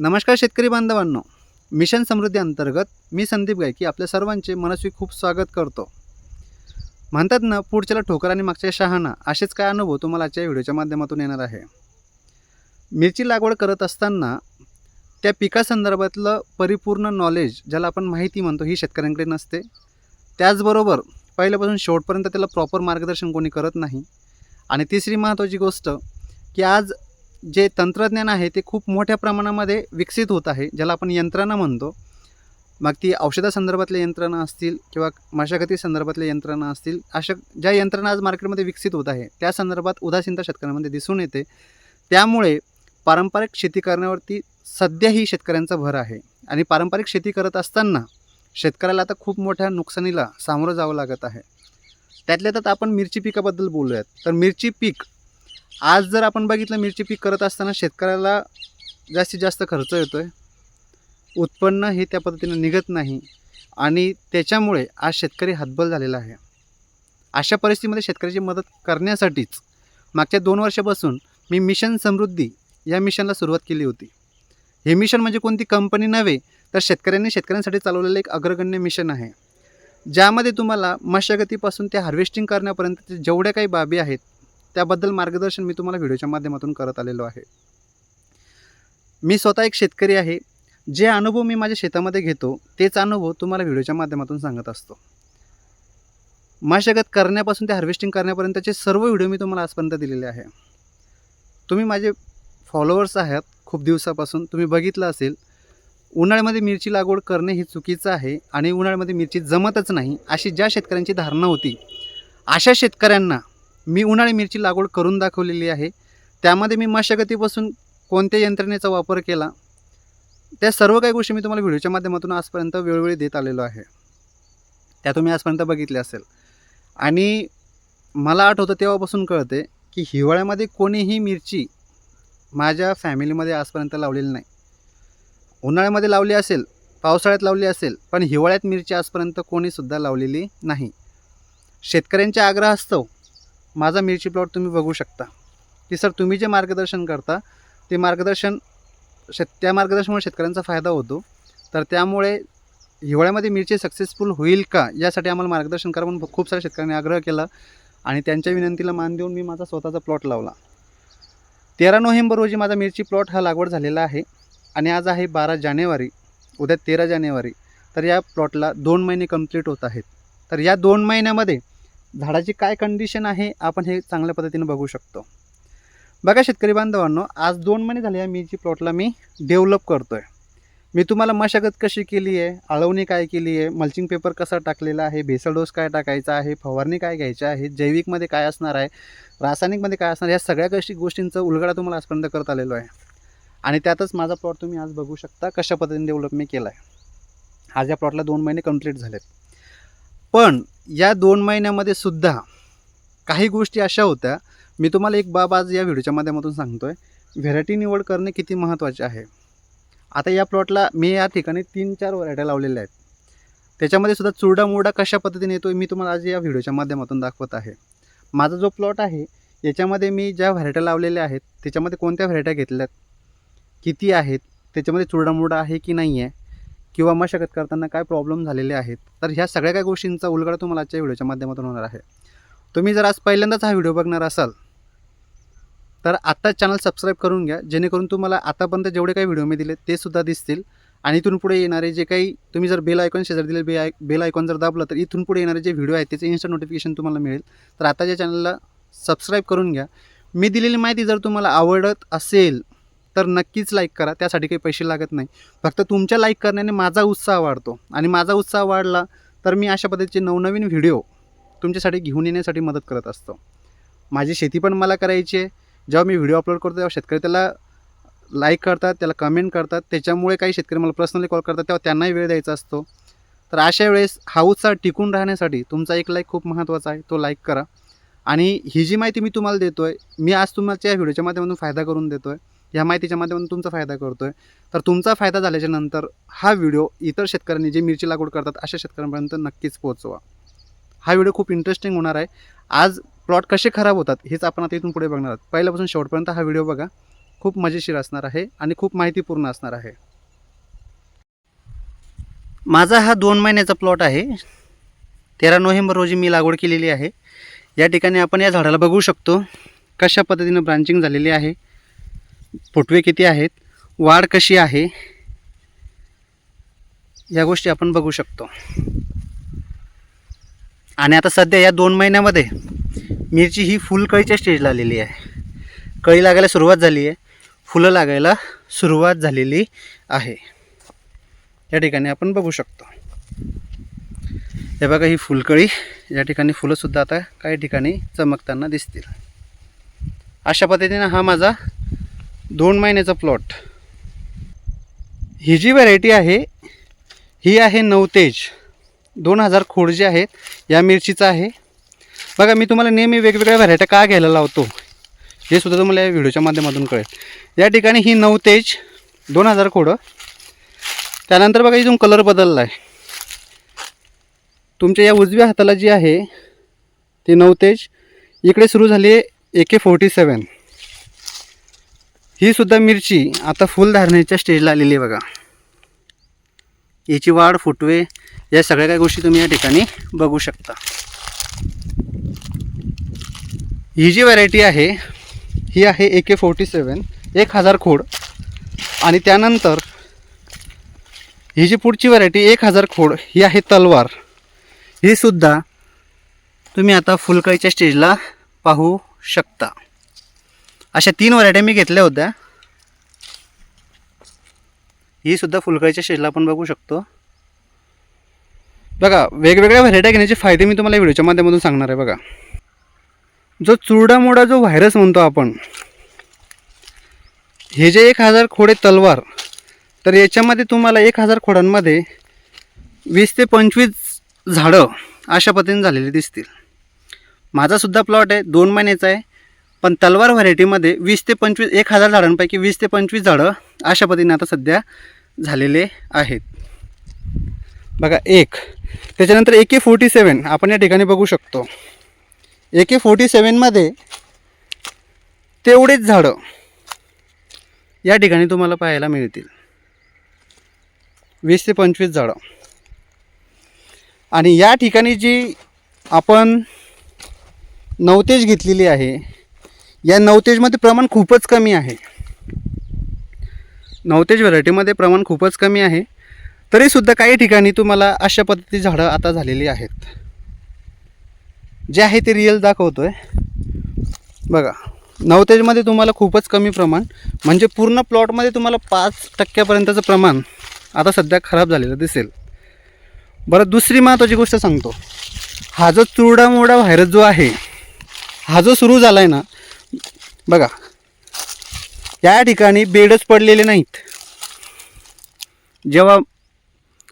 नमस्कार शेतकरी बांधवांनो. मिशन समृद्धी अंतर्गत मी संदीप गायकी आपल्या सर्वांचे मनस्वी खूप स्वागत करतो. म्हणतात ना पुढच्याला ठोकर आणि मागच्या शहाणा. असेच काय अनुभव तुम्हाला आजच्या व्हिडिओच्या माध्यमातून येणार आहे? मिरची लागवड करत असताना त्या पिकासंदर्भातलं परिपूर्ण नॉलेज ज्याला आपण माहिती म्हणतो ही शेतकऱ्यांकडे नसते. त्याचबरोबर पहिल्यापासून शेवटपर्यंत त्याला प्रॉपर मार्गदर्शन कोणी करत नाही. आणि तिसरी महत्त्वाची गोष्ट की आज जे तंत्रज्ञान आहे ते खूप मोठ्या प्रमाणामध्ये विकसित होत आहे ज्याला आपण यंत्रणा म्हणतो. मग ती औषधासंदर्भातल्या यंत्रणा असतील किंवा मशागती संदर्भातल्या यंत्रणा असतील अशा ज्या यंत्रणा आज मार्केटमध्ये विकसित होत आहे त्या संदर्भात उदासीनता शेतकऱ्यांमध्ये दिसून येते. त्यामुळे पारंपरिक शेती करण्यावरती सध्याही शेतकऱ्यांचा भर आहे. आणि पारंपरिक शेती करत असताना शेतकऱ्याला आता खूप मोठ्या नुकसानीला सामोरं जावं लागत आहे. त्यातल्या त्यात आपण मिरची पिकाबद्दल बोलूयात. तर मिरची पीक आज जर आपण बघितलं मिरची पीक करत असताना शेतकऱ्याला जास्तीत जास्त खर्च येतो आहे उत्पन्न हे त्या पद्धतीनं निघत नाही आणि त्याच्यामुळे आज शेतकरी हातबल झालेला आहे. अशा परिस्थितीमध्ये शेतकऱ्याची मदत करण्यासाठीच मागच्या दोन वर्षापासून मी मिशन समृद्धी या मिशनला सुरुवात केली होती. हे मिशन म्हणजे कोणती कंपनी नव्हे तर शेतकऱ्यांनी शेतकऱ्यांसाठी चालवलेलं एक अग्रगण्य मिशन आहे. ज्यामध्ये तुम्हाला मशागतीपासून ते हार्वेस्टिंग करण्यापर्यंत जेवढ्या काही बाबी आहेत त्याबद्दल मार्गदर्शन मी तुम्हाला व्हिडिओच्या माध्यमातून करत आलेलो आहे. मी स्वतः एक शेतकरी आहे. जे अनुभव मी माझ्या शेतामध्ये घेतो तेच अनुभव तुम्हाला व्हिडिओच्या माध्यमातून सांगत असतो. मशागत करण्यापासून ते हार्वेस्टिंग करण्यापर्यंतचे सर्व व्हिडिओ मी तुम्हाला आजपर्यंत दिलेले आहे. तुम्ही माझे फॉलोअर्स आहात खूप दिवसापासून. तुम्ही बघितलं असेल उन्हाळ्यामध्ये मिरची लागवड करणे हे चुकीचं आहे आणि उन्हाळ्यामध्ये मिरची जमतच नाही अशी ज्या शेतकऱ्यांची धारणा होती अशा शेतकऱ्यांना मी उन्हाळी मिरची लागवड करून दाखवलेली आहे. त्यामध्ये मी मशागतीपासून कोणत्या यंत्रणेचा वापर केला? त्या सर्व काही गोष्टी मी तुम्हाला व्हिडिओच्या माध्यमातून आजपर्यंत वेळोवेळी देत आलेलो आहे. त्या तुम्ही आजपर्यंत बघितल्या असेल. आणि मला आठवतं तेव्हापासून कळते की हिवाळ्यामध्ये कोणीही मिरची माझ्या फॅमिलीमध्ये आजपर्यंत लावलेली नाही. उन्हाळ्यामध्ये लावली असेल पावसाळ्यात लावली असेल पण हिवाळ्यात मिरची आजपर्यंत कोणीसुद्धा लावलेली नाही. शेतकऱ्यांच्या आग्रहास्तव माझा मिरची प्लॉट तुम्ही बघू शकता. की सर तुम्ही जे मार्गदर्शन करता ते मार्गदर्शन शेत त्या मार्गदर्शनामुळे शेतकऱ्यांचा फायदा होतो. तर त्यामुळे हिवाळ्यामध्ये मिरची सक्सेसफुल होईल का यासाठी आम्हाला मार्गदर्शन करा म्हणून खूप साऱ्या शेतकऱ्यांनी आग्रह केला. आणि त्यांच्या विनंतीला मान देऊन मी माझा स्वतःचा प्लॉट लावला. तेरा नोव्हेंबर रोजी माझा मिरची प्लॉट हा लागवड झालेला आहे. आणि आज आहे बारा जानेवारी उद्या तेरा जानेवारी. तर या प्लॉटला दोन महिने कंप्लीट होत आहेत. तर या दोन महिन्यामध्ये झाडाची काय कंडिशन आहे आपण हे चांगल्या पद्धतीने बघू शकतो. बघा शेतकरी बांधवांनो आज दोन महिने झाले या मिरची प्लॉटला मी डेव्हलप करतो आहे मी तुम्हाला मशागत कशी केली आहे आळवणी काय केली आहे मल्चिंग पेपर कसा टाकलेला आहे भेसळ डोस काय टाकायचा आहे फवारणी काय घ्यायची आहे जैविकमध्ये काय असणार आहे रासायनिकमध्ये काय असणार या सगळ्या कशी गोष्टींचा उलगडा तुम्हाला आजपर्यंत करत आलेलो आहे. आणि त्यातच माझा प्लॉट तुम्ही आज बघू शकता कशा पद्धतीने डेव्हलप मी केला आहे आज या प्लॉटला दोन महिने कंप्लीट झालेत. पण या दोन महिन्यामध्ये सुद्धा काही गोष्टी अशा होत्या. मी तुम्हाला एक बाब आज या व्हिडिओच्या माध्यमातून सांगतो आहे व्हेरायटी निवड करणे किती महत्त्वाचे आहे? आता या प्लॉटला मी या ठिकाणी तीन चार व्हरायट्या लावलेल्या आहेत. त्याच्यामध्ये सुद्धा चुरडा मुरडा कशा पद्धतीने येतो मी तुम्हाला आज या व्हिडिओच्या माध्यमातून दाखवत आहे. माझा जो प्लॉट आहे याच्यामध्ये मी ज्या व्हरायट्या लावलेल्या आहेत त्याच्यामध्ये कोणत्या व्हरायट्या घेतल्यात? किती आहेत? त्याच्यामध्ये चुरडामुरडा आहे की नाही आहे किंवा मशागत करताना काय प्रॉब्लेम झालेले आहेत तर ह्या सगळ्या काही गोष्टींचा उलगडा तुम्हाला आजच्या व्हिडिओच्या माध्यमातून होणार आहे. तुम्ही जर आज पहिल्यांदाच हा व्हिडिओ बघणार असाल तर आत्ताच चॅनल सबस्क्राईब करून घ्या जेणेकरून तुम्हाला आतापर्यंत जेवढे काही व्हिडिओ मी दिले ते सुद्धा दिसतील. आणि इथून पुढे येणारे जे काही तुम्ही जर बेल आयकॉन शेजार दिले बे आय बेल आयकॉन जर दाबलं तर इथून पुढे येणारे जे व्हिडिओ आहेत त्याचे इन्स्टंट नोटिफिकेशन तुम्हाला मिळेल. तर आताच्या चॅनलला सबस्क्राईब करून घ्या. मी दिलेली माहिती जर तुम्हाला आवडत असेल तर नक्कीच लाईक करा. त्यासाठी काही पैसे लागत नाही. फक्त तुमच्या लाईक करण्याने माझा उत्साह वाढतो. आणि माझा उत्साह वाढला तर मी अशा पद्धतीचे नवनवीन व्हिडिओ तुमच्यासाठी घेऊन येण्यासाठी मदत करत असतो. माझी शेती पण मला करायची आहे. जेव्हा मी व्हिडिओ अपलोड करतो तेव्हा शेतकरी त्याला लाईक करतात त्याला कमेंट करतात. त्याच्यामुळे काही शेतकरी मला पर्सनली कॉल करतात तेव्हा त्यांनाही वेळ द्यायचा असतो. तर अशा वेळेस हा उत्साह टिकून राहण्यासाठी तुमचा एक लाईक खूप महत्त्वाचा आहे. तो लाईक करा. आणि ही जी माहिती मी तुम्हाला देतो आहे मी आज तुम्हाला या व्हिडिओच्या माध्यमातून फायदा करून देतो आहे या माहितीच्या माध्यमातून तुमचा फायदा करतो आहे तर तुमचा फायदा झाल्याच्यानंतर हा व्हिडिओ इतर शेतकऱ्यांनी जे मिरची लागवड करतात अशा शेतकऱ्यांपर्यंत नक्कीच पोहोचवा. हा व्हिडिओ खूप इंटरेस्टिंग होणार आहे. आज प्लॉट कसे खराब होतात हेच आपण आता इथून पुढे बघणार आहोत. पहिल्यापासून शेवटपर्यंत हा व्हिडिओ बघा. खूप मजेशीर असणार आहे आणि खूप माहितीपूर्ण असणार आहे. माझा हा दोन महिन्याचा प्लॉट आहे. तेरा नोव्हेंबर रोजी मी लागवड केलेली आहे. या ठिकाणी आपण या झाडाला बघू शकतो कशा पद्धतीनं ब्रांचिंग झालेली आहे. फुटवे किती आहेत? वाढ कशी आहे? या गोष्टी आपण बघू शकतो. आणि आता सध्या या दोन महिन्यामध्ये मिरची ही फुल कळीच्या स्टेजला आलेली आहे. कळी लागायला सुरुवात झाली आहे. फुलं लागायला सुरुवात झालेली आहे. या ठिकाणी आपण बघू शकतो. हे बघा ही फुलकळी या ठिकाणी फुलंसुद्धा आता काही ठिकाणी चमकताना दिसतील. अशा पद्धतीनं हा माझा दोन महिन्याचा प्लॉट ही जी व्हरायटी आहे ही आहे नवतेज. दोन हजार खोड जे आहेत या मिरचीचा आहे. बघा मी तुम्हाला नेहमी वेगवेगळ्या व्हरायट्या का घ्यायला लावतो हे सुद्धा तुम्हाला या व्हिडिओच्या माध्यमातून कळेल. या ठिकाणी ही नवतेज दोन हजार खोडं. त्यानंतर बघा इथून कलर बदलला आहे तुमच्या या उजव्या हाताला जी आहे ती नवतेज इकडे सुरू झाली आहे ए के फोर्टी सेवन ही सुद्धा मिरची आता फुल धारण्याच्या स्टेजला आलेली आहे बघा. याची वाढ फुटवे या सगळ्या काही गोष्टी तुम्ही या ठिकाणी बघू शकता. ही जी व्हरायटी आहे ही आहे ए के फोर्टी सेवन एक हजार खोड. आणि त्यानंतर ही जी पुढची व्हरायटी एक हजार खोड ही आहे तलवार. ही सुद्धा तुम्ही आता फुलकाईच्या स्टेजला पाहू शकता. अशा तीन व्हरायट्या मी घेतल्या होत्या. ही सुद्धा फुलकळीच्या शेजला आपण बघू शकतो. बघा वेगवेगळ्या व्हरायट्या घेण्याचे फायदे मी तुम्हाला व्हिडिओच्या माध्यमातून सांगणार आहे बघा. जो चुरडामोडा जो व्हायरस म्हणतो आपण हे जे एक हजार खोडे तलवार तर याच्यामध्ये तुम्हाला एक हजार खोडांमध्ये वीस ते पंचवीस झाडं अशा पद्धतीने झालेली दिसतील. माझासुद्धा प्लॉट आहे दोन महिन्याचा आहे. पण तलवार व्हरायटीमध्ये वीस ते पंचवीस एक हजार झाडांपैकी वीस ते पंचवीस झाडं अशा पद्धतीने आता सध्या झालेले आहेत. बघा एक. त्याच्यानंतर ए के फोर्टी सेवन आपण या ठिकाणी बघू शकतो. ए के फोर्टी सेवनमध्ये तेवढेच झाडं या ठिकाणी तुम्हाला पाहायला मिळतील. वीस ते पंचवीस झाडं. आणि या ठिकाणी जी आपण नवतेज घेतलेली आहे या नवतेजमध्ये प्रमाण खूपच कमी आहे. नवतेज व्हरायटीमध्ये प्रमाण खूपच कमी आहे. तरीसुद्धा काही ठिकाणी तुम्हाला अशा पद्धती झाडं आता झालेली आहेत. जे आहे ते रिअल दाखवतो आहे बघा नवतेजमध्ये तुम्हाला खूपच कमी प्रमाण म्हणजे पूर्ण प्लॉटमध्ये तुम्हाला पाच टक्क्यापर्यंतचं प्रमाण आता सध्या खराब झालेलं दिसेल. बरं दुसरी महत्त्वाची गोष्ट सांगतो. हा जो चुरडामोडा व्हायरस जो आहे हा जो सुरू झाला आहे ना बघा. या ठिकाणी बेडच पडलेले नाहीत. जेव्हा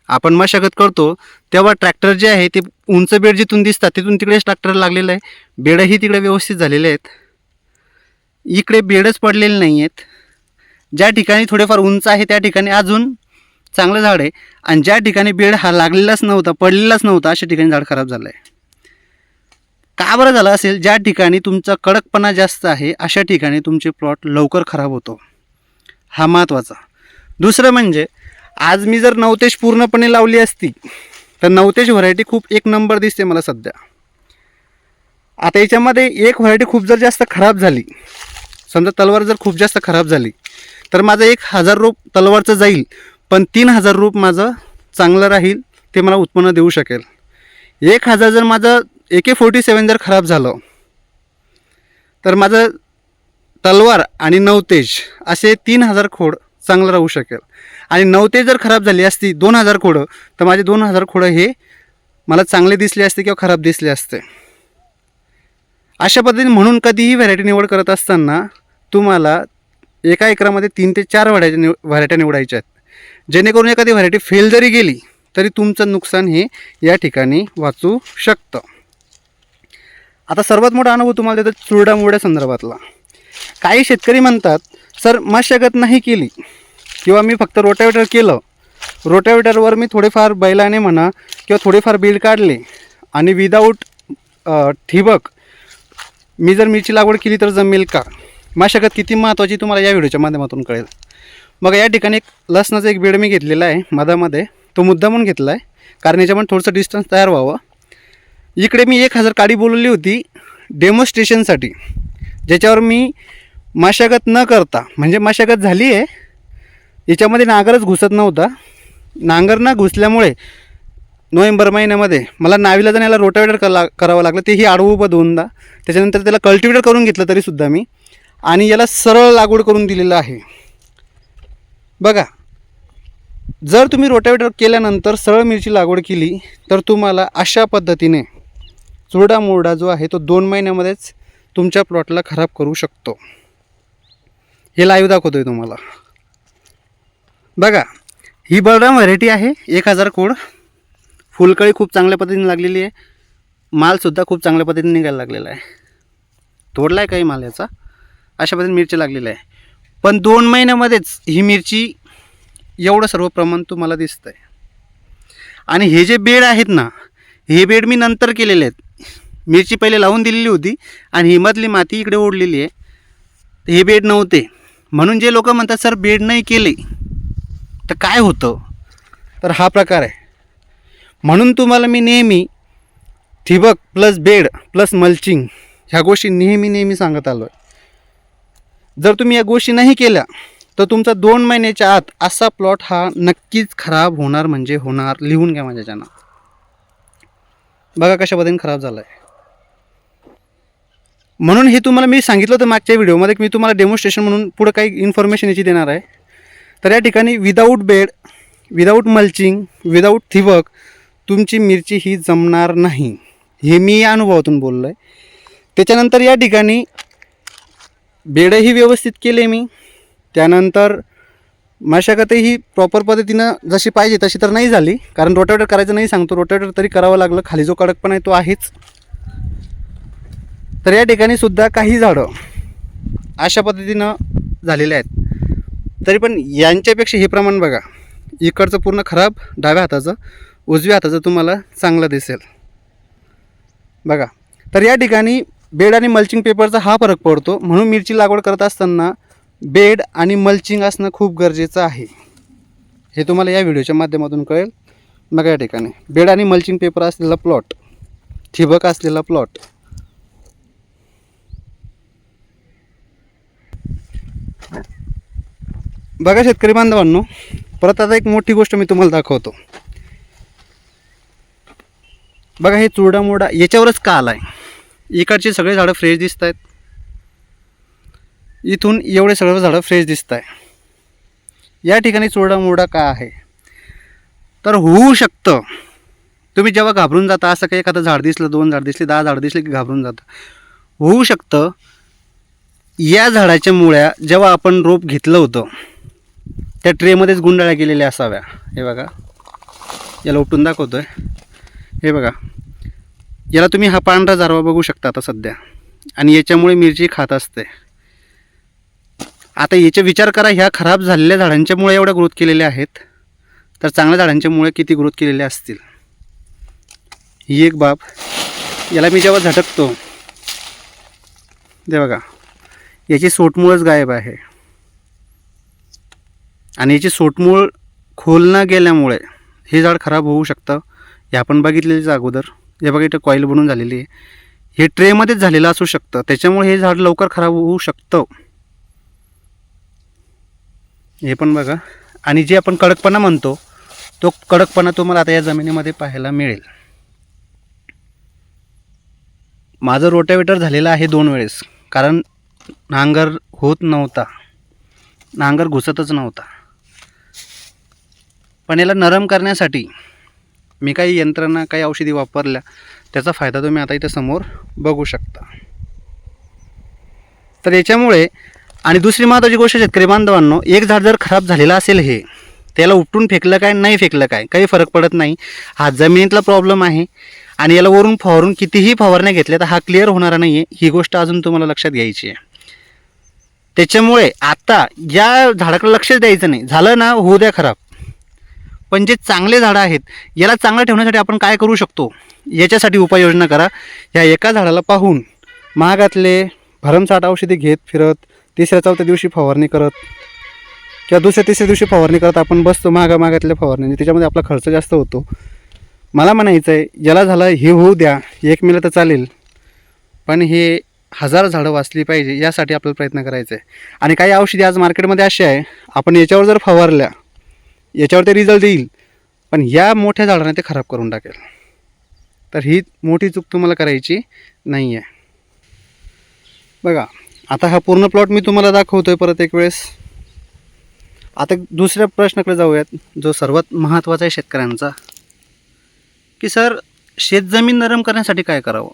आपण मशागत करतो तेव्हा ट्रॅक्टर जे आहे ते उंच बेड जिथून दिसतात तिथून तिकडेच ट्रॅक्टर लागलेलं आहे. बेडही तिकडे व्यवस्थित झालेले आहेत. इकडे बेडच पडलेले नाही आहेत ज्या ठिकाणी थोडेफार उंच आहे त्या ठिकाणी अजून चांगलं झाड आहे. आणि ज्या ठिकाणी बेड हा लागलेलाच नव्हता पडलेलाच नव्हता अशा ठिकाणी झाड खराब झालं आहे का बरं झालं असेल? ज्या ठिकाणी तुमचा कडकपणा जास्त आहे अशा ठिकाणी तुमचे प्लॉट लवकर खराब होतो. हा महत्त्वाचा. दुसरं म्हणजे आज मी जर नवतेज पूर्णपणे लावली असती तर नवतेज व्हरायटी खूप एक नंबर दिसते मला सध्या. आता याच्यामध्ये एक व्हरायटी खूप जर जास्त खराब झाली समजा तलवार जर खूप जास्त खराब झाली तर माझं एक हजार रोप तलवारचं जाईल पण तीन हजार रोप माझं चांगलं राहील ते मला उत्पन्न देऊ शकेल. एक हजार जर माझं ए के फोर्टी सेवन जर खराब झालं तर माझं तलवार आणि नवतेज असे तीन हजार खोड चांगलं राहू शकेल. आणि नवतेज जर खराब झाली असती दोन हजार खोडं तर माझे दोन हजार खोडं हे मला चांगले दिसले असते किंवा खराब दिसले असते. अशा पद्धतीने म्हणून कधीही व्हरायटी निवड करत असताना तुम्हाला एका एकरामध्ये तीन ते चार व्हरायटी निव व्हरायट्या निवडायच्या आहेत. जेणेकरून एखादी व्हरायटी फेल जरी गेली तरी तुमचं नुकसान हे या ठिकाणी वाचू शकतं. आता सर्वात मोठा अनुभव तुम्हाला देतो चुरडामुरड्या संदर्भातला. काही शेतकरी म्हणतात सर मशागत नाही केली. किंवा मी फक्त रोटावेटर केलं. रोटावेटरवर मी थोडेफार बैलाने म्हणा किंवा थोडेफार बिल काढले आणि विदाऊट ठिबक मी जर मिरची लागवड केली तर जमेल का? मशागत किती महत्त्वाची तुम्हाला या व्हिडिओच्या माध्यमातून कळेल. मग या ठिकाणी एक लसणाचा एक बेड मी घेतलेला आहे मधामध्ये. तो मुद्दा म्हणून घेतला आहे कारण याच्यामध्ये थोडंसं डिस्टन्स तयार व्हावं. इकडे मी एक हजार काडी बोलवली होती डेमॉन्स्ट्रेशनसाठी ज्याच्यावर मी मशागत न करता म्हणजे मशागत झाली आहे याच्यामध्ये नांगरच घुसत नव्हता. नांगर न घुसल्यामुळे नोव्हेंबर महिन्यामध्ये मला नावीला जाऊन याला रोटावेटर करा करावं लागलं. तेही आडवं उभं दोनदा. त्याच्यानंतर त्याला कल्टिवेटर करून घेतलं तरीसुद्धा मी. आणि याला सरळ लागवड करून दिलेलं आहे. बघा जर तुम्ही रोटावेटर केल्यानंतर सरळ मिरची लागवड केली तर तुम्हाला अशा पद्धतीने चुरडा मुरडा जो आहे तो दोन महिन्यामध्येच तुमच्या प्लॉटला खराब करू शकतो. हे लाईव्ह दाखवतो आहे तुम्हाला. बघा ही बलराम व्हरायटी आहे एक हजार कोड. फुलकळी खूप चांगल्या पद्धतीने लागलेली आहे. मालसुद्धा खूप चांगल्या पद्धतीने निघायला लागलेला आहे. तोडला आहे काही माल याचा. अशा पद्धतीने मिरची लागलेली आहे. पण दोन महिन्यामध्येच ही मिरची एवढं सर्व प्रमाण तुम्हाला दिसतं आहे आणि हे जे बेड आहेत ना हे बेड मी नंतर केलेले आहेत. मिरची पहिले लावून दिलेली होती आणि हिमातली माती इकडे ओढलेली आहे. हे बेड नव्हते. म्हणून जे लोक म्हणतात सर बेड नाही केले. तर काय होतं? तर हा प्रकार आहे. म्हणून तुम्हाला मी नेहमी ठिबक प्लस बेड प्लस मल्चिंग ह्या गोष्टी नेहमी नेहमी सांगत आलो आहे जर तुम्ही या गोष्टी नाही केल्या तर तुमचा दोन महिन्याच्या आत असा प्लॉट हा नक्कीच खराब होणार म्हणजे होणार. लिहून घ्या माझ्याच्यानं बघा कशा पद्धतीने खराब झाला आहे म्हणून हे तुम्हाला मी सांगितलं होतं मागच्या व्हिडिओमध्ये की मी तुम्हाला डेमॉन्स्ट्रेशन म्हणून पुढं काही इन्फॉर्मेशन याची देणार आहे. तर या ठिकाणी without bed without mulching without थिबक तुमची मिरची ही जमणार नाही. हे मी या अनुभवातून बोललो आहे त्याच्यानंतर या ठिकाणी बेडही व्यवस्थित केले मी. त्यानंतर मशागतही प्रॉपर पद्धतीनं जशी पाहिजे तशी तर नाही झाली. कारण रोटावेटर करायचं नाही सांगतो. रोटावेटर तरी करावं लागलं. खाली जो कडकपणा आहे तो आहेच. तर या ठिकाणी सुद्धा काही झाडं अशा पद्धतीनं झालेले आहेत. तरी पण यांच्यापेक्षा हे प्रमाण बघा इकडचं पूर्ण खराब डाव्या हाताचं उजव्या हाताचं तुम्हाला चांगलं दिसेल. बघा तर या ठिकाणी बेड आणि मल्चिंग पेपरचा हा फरक पडतो. म्हणून मिरची लागवड करत असताना बेड आणि मल्चिंग असणं खूप गरजेचं आहे. हे तुम्हाला या व्हिडिओच्या माध्यमातून कळेल. बघा या ठिकाणी बेड आणि मल्चिंग पेपर असलेला प्लॉट ठिबक असलेला प्लॉट बघा शेतकरी बांधवांनो परत आता एक मोठी गोष्ट मी तुम्हाला दाखवतो. बघा हे चुरडा मोडा याच्यावरच का आला आहे. इकडचे सगळे झाडं फ्रेश दिसत आहेत. इथून एवढे सगळं झाडं फ्रेश दिसत आहे. या ठिकाणी चुरडा मोडा का आहे? तर होऊ शकतं. तुम्ही जेव्हा घाबरून जाता असं काही एखादं झाड दिसलं दोन झाड दिसले दहा झाड दिसले की घाबरून जातं. होऊ शकतं. या झाडाच्या मुळ्या जेव्हा आपण रोप घेतलं होतं त्या ट्रेमध्येच गुंडाळ्या गेलेल्या असाव्या. हे बघा. याला उपटून दाखवतो आहे हे बघा. याला तुम्ही हा पांढरा जारवा बघू शकता आता सध्या. आणि याच्यामुळे मिरची खात असते. आता याचे विचार करा ह्या खराब झालेल्या झाडांच्या मुळे एवढ्या ग्रोथ केलेल्या आहेत. तर चांगल्या झाडांच्या मुळे किती ग्रोथ केलेल्या असतील? ही एक बाब. याला मी जेव्हा झटकतो ते बघा. याची सोटमुळंच गायब आहे. आणि याची सोटमूळ खोल न गेल्यामुळे हे झाड खराब होऊ शकतं. हे आपण बघितलेलीच अगोदर. हे बघा इथं कॉईल बनून झालेली आहे. हे ट्रेमध्येच झालेलं असू शकतं. त्याच्यामुळे हे झाड लवकर खराब होऊ शकतं. हे पण बघा. आणि जे आपण कडकपणा म्हणतो तो कडकपणा तुम्हाला आता या जमिनीमध्ये पाहायला मिळेल. माझं रोटावेटर झालेलं आहे दोन वेळेस. कारण नांगर होत नव्हता. नांगर घुसतच नव्हता. पण याला नरम करण्यासाठी मी काही यंत्रणा काही औषधी वापरल्या. त्याचा फायदा तुम्ही आता इथं समोर बघू शकता. तर याच्यामुळे आणि दुसरी महत्त्वाची गोष्ट शेतकरी बांधवांनो एक झाड जर खराब झालेलं असेल हे त्याला उपटून फेकलं काय नाही फेकलं काय काही फरक पडत नाही. हा जमिनीतला प्रॉब्लेम आहे आणि याला वरून फवारून कितीही फवारण्या घेतल्या तर हा क्लिअर होणारा नाही आहे ही गोष्ट अजून तुम्हाला लक्षात घ्यायची आहे. त्याच्यामुळे आता या झाडाकडे लक्षच द्यायचं नाही. झालं ना होऊ द्या खराब. पण जे चांगले झाडं आहेत याला चांगलं ठेवण्यासाठी आपण काय करू शकतो? याच्यासाठी उपाययोजना करा. ह्या एका झाडाला पाहून महागातले भरमसाठ औषधी घेत फिरत तिसऱ्या चौथ्या दिवशी फवारणी करत किंवा दुसऱ्या तिसऱ्या दिवशी फवारणी करत आपण बसतो महागा महागातल्या फवारणी म्हणजे त्याच्यामध्ये आपला खर्च जास्त होतो. मला म्हणायचं आहे याला झालं हे होऊ द्या एक मिलं तर चालेल. पण हे हजार झाडं वाचली पाहिजे यासाठी आपल्याला प्रयत्न करायचा आहे. आणि काही औषधी आज मार्केटमध्ये अशी आहे आपण याच्यावर जर फवारल्या याच्यावर ते रिझल्ट येईल. पण या मोठ्या झाडाने ते खराब करून टाकेल. तर ही मोठी चूक तुम्हाला करायची नाही आहे बघा आता हा पूर्ण प्लॉट मी तुम्हाला दाखवतो आहे परत एक वेळेस. आता दुसऱ्या प्रश्नाकडे जाऊयात जो सर्वात महत्त्वाचा आहे शेतकऱ्यांचा. की सर शेतजमीन नरम करण्यासाठी काय करावं?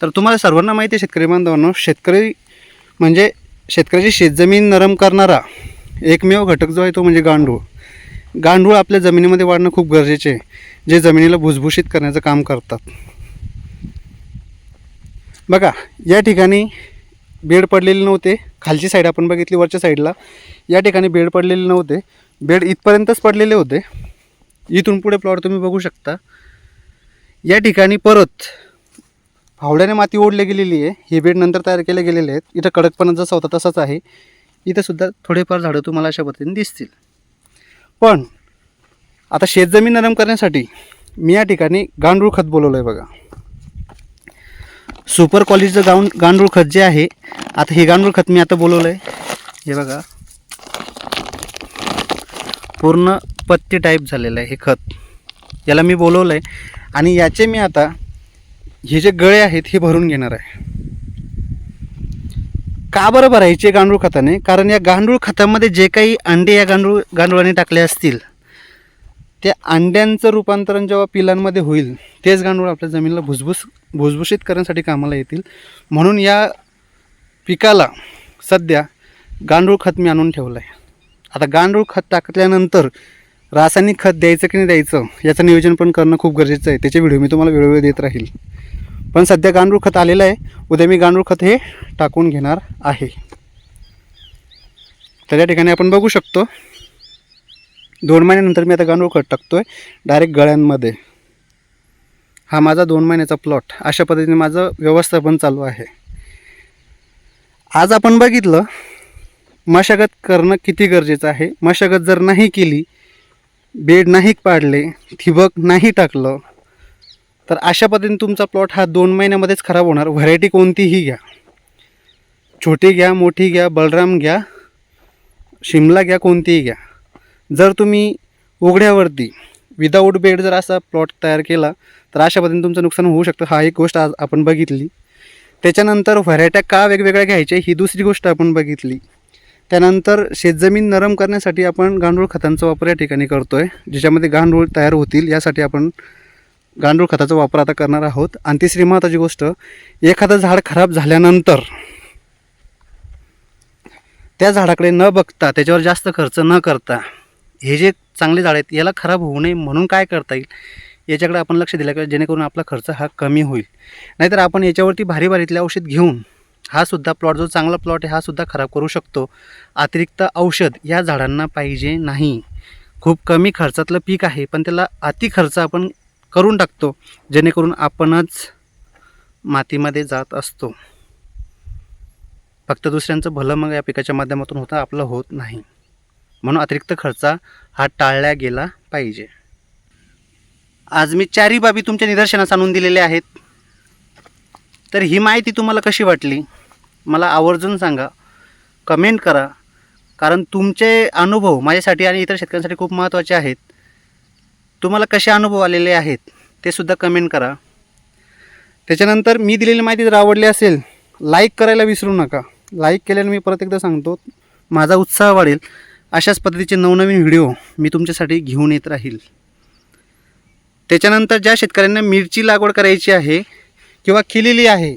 तर तुम्हाला सर्वांना माहिती आहे शेतकरी बांधवांनो शेतकरी म्हणजे शेतकऱ्याची शेतजमीन नरम करणारा एकमेव घटक जो आहे तो म्हणजे गांडूळ. गांडूळ आपल्या जमिनीमध्ये वाढणं खूप गरजेचे आहे जे जमिनीला भुसभुशीत करण्याचं काम करतात. बघा या ठिकाणी बेड पडलेले नव्हते. खालची साईड आपण बघितली वरच्या साईडला या ठिकाणी बेड पडलेले नव्हते. बेड इथपर्यंतच पडलेले होते. इथून पुढे प्लॉट तुम्ही बघू शकता. या ठिकाणी परत फावड्याने माती ओढली गेलेली आहे. हे बेड नंतर तयार केले गेलेले आहेत. इथं कडकपणा जसा होता तसाच आहे. इथंसुद्धा थोडेफार झाडं तुम्हाला अशा पद्धतीने दिसतील. पण आता शेतजमीन नरम करण्यासाठी मी या ठिकाणी गांडूळ खत बोलवलं आहे बघा सुपर क्वालिटीचं गाऊन गांडूळ खत जे आहे आता हे गांडूळ खत मी आता बोलवलं आहे हे बघा. पूर्ण पत्ती टाईप झालेलं आहे हे खत. याला मी बोलवलं आहे आणि याचे मी आता हे जे गळे आहेत हे भरून घेणार आहे. का बरं भरायचे गांडूळ खताने? कारण या गांडूळ खतामध्ये जे काही अंडे या गांडूळ गांडुळाने टाकले असतील त्या अंड्यांचं रूपांतरण जेव्हा पिलांमध्ये होईल तेच गांडूळ आपल्या जमिनीला भुसभुस भुसभुशीत करण्यासाठी कामाला येतील. म्हणून या पिकाला सध्या गांडूळ खत मी आणून ठेवलं आहे आता गांडूळ खत टाकल्यानंतर रासायनिक खत द्यायचं की नाही द्यायचं याचं नियोजन पण करणं खूप गरजेचं आहे. त्याचे व्हिडिओ मी तुम्हाला वेळोवेळी देत राहील. पण सध्या गांडूळ खत आलेलं आहे. उद्या मी गांडूळ खत हे टाकून घेणार आहे. तर या ठिकाणी आपण बघू शकतो दोन महिन्यानंतर मी आता गांडूळ खत टाकतो आहे डायरेक्ट गळ्यांमध्ये. हा माझा दोन महिन्याचा प्लॉट अशा पद्धतीने माझं व्यवस्थापन चालू आहे. आज आपण बघितलं मशागत करणं किती गरजेचं आहे. मशागत जर नाही केली बेड नाही पाडले ठिबक नाही टाकलं तर अशा पद्धतीने तुमचा प्लॉट हा दोन महिन्यामध्येच खराब होणार. व्हरायटी कोणतीही घ्या. छोटी घ्या मोठी घ्या बलराम घ्या शिमला घ्या कोणतीही घ्या. जर तुम्ही उघड्यावरती विदाऊट बेड जर असा प्लॉट तयार केला तर अशा पद्धतीने तुमचं नुकसान होऊ शकतं. हा एक गोष्ट आज आपण बघितली. त्याच्यानंतर व्हरायट्या का वेगवेगळ्या घ्यायच्या ही दुसरी गोष्ट आपण बघितली. त्यानंतर शेतजमीन नरम करण्यासाठी आपण गांडूळ खतांचा वापर या ठिकाणी करतो आहे ज्याच्यामध्ये गांडूळ तयार होतील यासाठी आपण गांडूळ खताचा वापर आता करणार आहोत. आणि तिसरी महत्त्वाची गोष्ट एखादं झाड खराब झाल्यानंतर त्या झाडाकडे न बघता त्याच्यावर जास्त खर्च न करता हे जे चांगले झाड आहेत याला खराब होऊ नये म्हणून काय करता येईल? याच्याकडे आपण लक्ष दिलं पाहिजे जेणेकरून आपला खर्च हा कमी होईल. नाहीतर आपण याच्यावरती भारी भारीतले औषध घेऊन हा सुद्धा प्लॉट जो चांगला प्लॉट आहे हा सुद्धा खराब करू शकतो. अतिरिक्त औषध या झाडांना पाहिजे नाही. खूप कमी खर्चातलं पीक आहे पण त्याला अति खर्च आपण करून टाकतो जेणेकरून आपणच मातीमध्ये जात असतो. फक्त दुसऱ्यांचं भलं मग या पिकाच्या माध्यमातून होतं आपलं होत नाही. म्हणून अतिरिक्त खर्च हा टाळला गेला पाहिजे. आज मी चारही बाबी तुमच्या निदर्शनास आणून दिलेल्या आहेत. तर ही माहिती तुम्हाला कशी वाटली? मला आवर्जून सांगा. कमेंट करा. कारण तुमचे अनुभव माझ्यासाठी आणि इतर शेतकऱ्यांसाठी खूप महत्त्वाचे आहेत. तुम्हाला कसे अनुभव आलेले आहेत ते सुद्धा कमेंट करा. त्याच्यानंतर मी दिलेली माहिती जर आवडली असेल लाईक करायला विसरू नका. लाईक केल्याने मी परत एकदा सांगतो माझा उत्साह वाढेल. अशाच पद्धतीचे नवनवीन व्हिडिओ मी तुमच्यासाठी घेऊन येत राहील. त्याच्यानंतर ज्या शेतकऱ्यांना मिरची लागवड करायची आहे किंवा केलेली आहे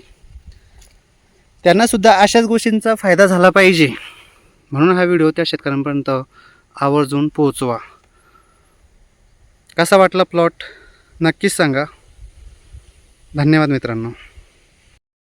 त्यांनासुद्धा अशाच गोष्टींचा फायदा झाला पाहिजे. म्हणून हा व्हिडिओ त्या शेतकऱ्यांपर्यंत आवर्जून पोहोचवा. कसा वाटला प्लॉट नक्कीच सांगा. धन्यवाद मित्रांनो.